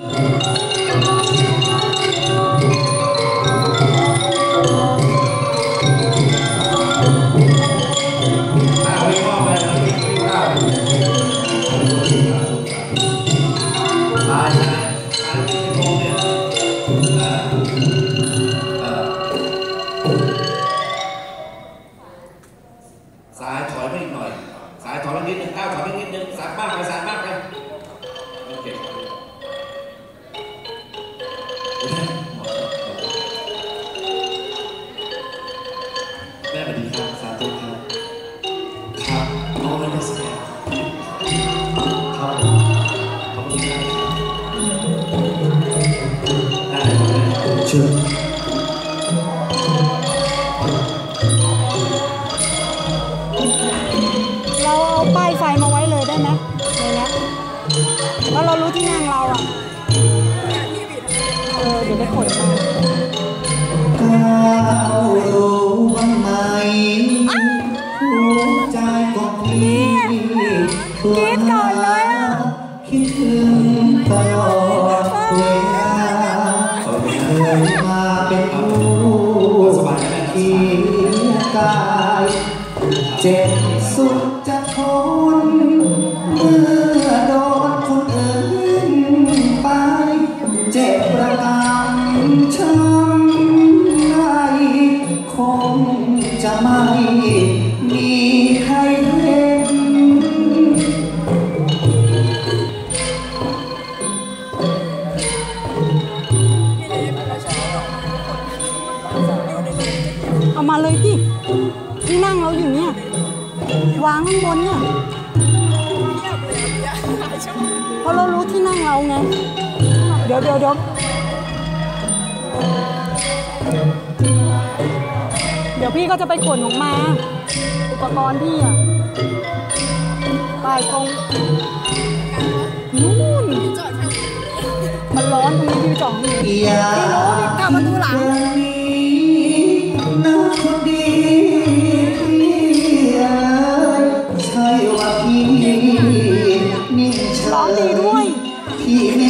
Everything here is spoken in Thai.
เชิญเราเอาป้ายไฟมาไว้เลยได้ไหมในเนี้ยแล้วเรารู้ที่นั่งเราอะ เออ เดี๋ยวไปขนมาก้าวรู้บ้างไหมหัวใจของพี่ตัวกรี๊ดก่อนเลยอะคิดถึง เคยมาเป็นผู้เคียงกายเจ็บ เอามาเลยพี่ที่นั่งเราอยู่เนี่ยวางข้างบนเนี่ยเพราะเรารู้ที่นั่งเราไง เดี๋ยวเดี๋ยวเดี๋ยวเดี๋ยวพี่ก็จะไปขนออกมา อุปกรณ์พี่อะป้ายตรงนู่นมันร้อนตรงนี้พี่ไปจอดข้างในอยากพี่รู้พี่กลับมาดูหลัง ร้องดีด้วย พี่เอง